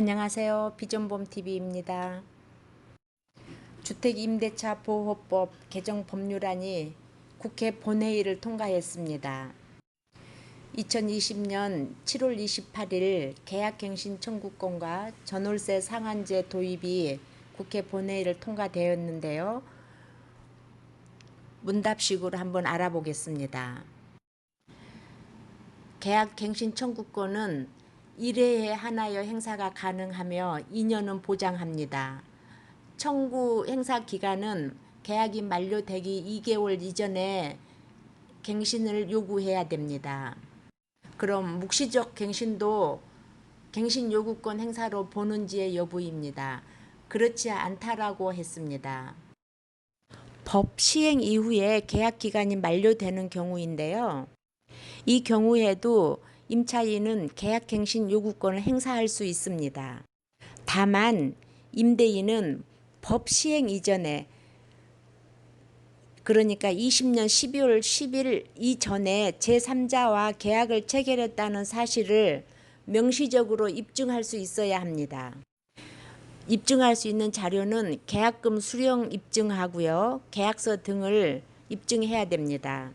안녕하세요. 비전봄TV입니다. 주택임대차 보호법 개정 법률안이 국회 본회의를 통과했습니다. 2020년 7월 28일 계약갱신 청구권과 전월세 상한제 도입이 국회 본회의를 통과되었는데요. 문답식으로 한번 알아보겠습니다. 계약갱신 청구권은 1회에 하나여 행사가 가능하며 2년은 보장합니다. 청구 행사 기간은 계약이 만료되기 2개월 이전에 갱신을 요구해야 됩니다. 그럼 묵시적 갱신도 갱신 요구권 행사로 보는지의 여부입니다. 그렇지 않다라고 했습니다. 법 시행 이후에 계약 기간이 만료되는 경우인데요. 이 경우에도 임차인은 계약갱신 요구권을 행사할 수 있습니다. 다만 임대인은 법 시행 이전에 그러니까 20년 12월 10일 이전에 제3자와 계약을 체결했다는 사실을 명시적으로 입증할 수 있어야 합니다. 입증할 수 있는 자료는 계약금 수령 입증하고요. 계약서 등을 입증해야 됩니다.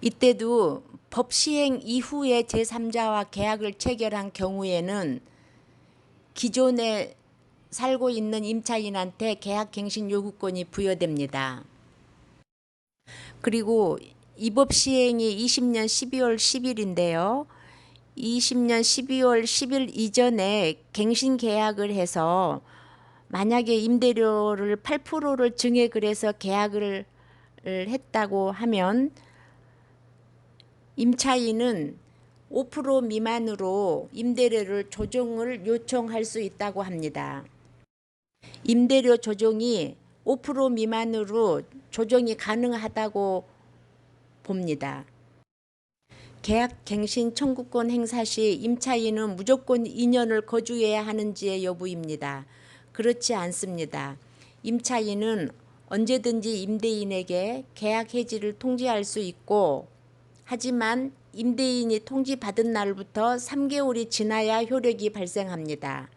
이때도 법 시행 이후에 제3자와 계약을 체결한 경우에는 기존에 살고 있는 임차인한테 계약 갱신 요구권이 부여됩니다. 그리고 이 법 시행이 20년 12월 10일인데요. 20년 12월 10일 이전에 갱신 계약을 해서 만약에 임대료를 8%를 증액을 해서 계약을 했다고 하면 임차인은 5% 미만으로 임대료를 조정을 요청할 수 있다고 합니다. 임대료 조정이 5% 미만으로 조정이 가능하다고 봅니다. 계약 갱신 청구권 행사 시 임차인은 무조건 2년을 거주해야 하는지의 여부입니다. 그렇지 않습니다. 임차인은 언제든지 임대인에게 계약 해지를 통지할 수 있고 하지만 임대인이 통지받은 날부터 3개월이 지나야 효력이 발생합니다.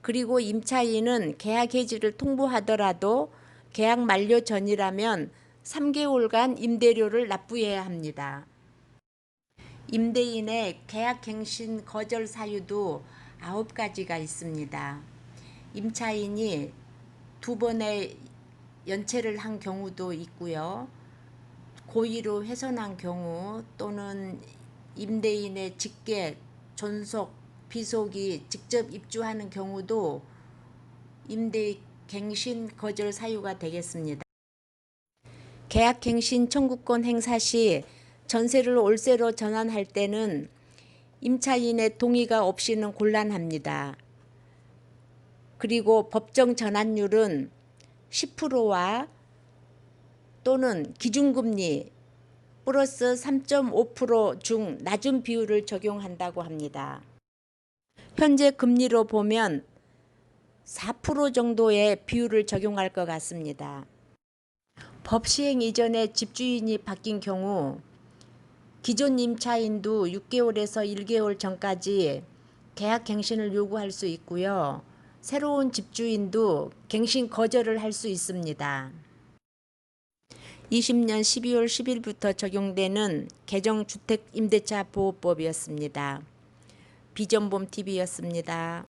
그리고 임차인은 계약 해지를 통보하더라도 계약 만료 전이라면 3개월간 임대료를 납부해야 합니다. 임대인의 계약 갱신 거절 사유도 9가지가 있습니다. 임차인이 두 번의 연체를 한 경우도 있고요. 고의로 훼손한 경우 또는 임대인의 직계, 존속, 비속이 직접 입주하는 경우도 임대 갱신 거절 사유가 되겠습니다. 계약 갱신 청구권 행사 시 전세를 월세로 전환할 때는 임차인의 동의가 없이는 곤란합니다. 그리고 법정 전환율은 10%와 또는 기준금리 플러스 3.5%중 낮은 비율을 적용한다고 합니다. 현재 금리로 보면 4% 정도의 비율을 적용할 것 같습니다. 법 시행 이전에 집주인이 바뀐 경우 기존 임차인도 6개월에서 1개월 전까지 계약 갱신을 요구할 수 있고요. 새로운 집주인도 갱신 거절을 할 수 있습니다. 20년 12월 10일부터 적용되는 개정 주택 임대차 보호법이었습니다. 비전봄 TV였습니다.